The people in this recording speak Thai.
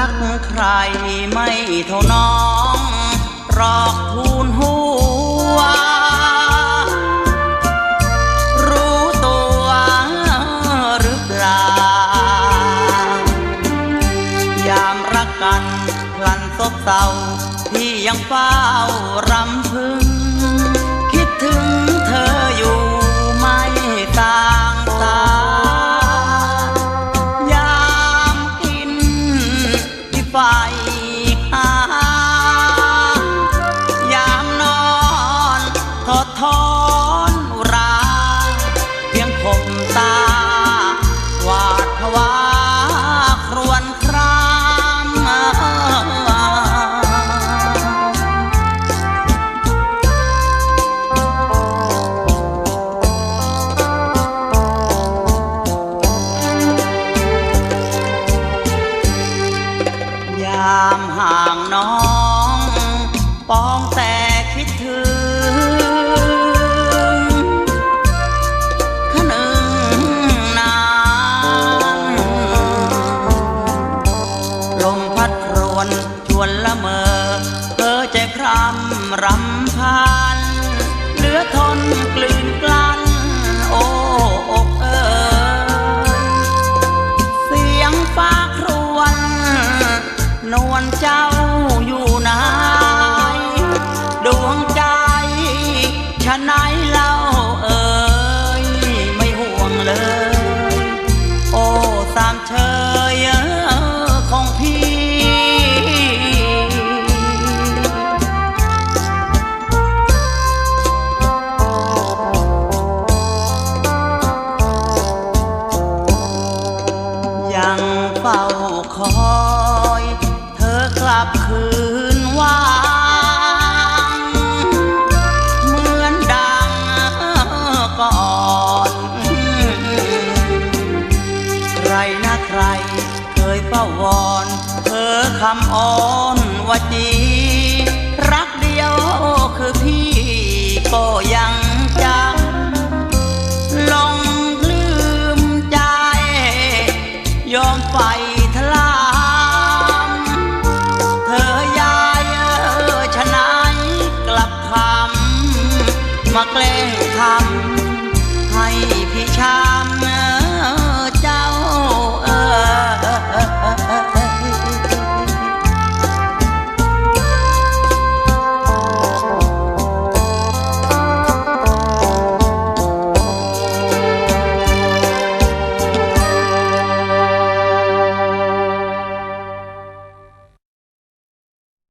รักใครไม่เท่าน้องรอกทูลหัว รู้ตัวหรือเปล่ายามรักกันพลันซบเศร้าที่ยังเฝ้ารำามห่างน้อง ปองแต่คิดถึงขนึงนานลมพัดรวนชวนละเมอเพ้อใจครำรำพันเหลือทนกลืนกลั้นโอ้อก อยู่ไหนดวงใจชะไหนเล่าเอ่ยไม่ห่วงเลย โอ้สามเชยเอ้อของพี่ ยังเฝ้าคอย กลับคืนว่างเหมือนดังก่อนใครนะใครเคยเฝ้าวอนเธอคำอ้อนว่าจี มาแกล้งทำให้พี่ช้ำ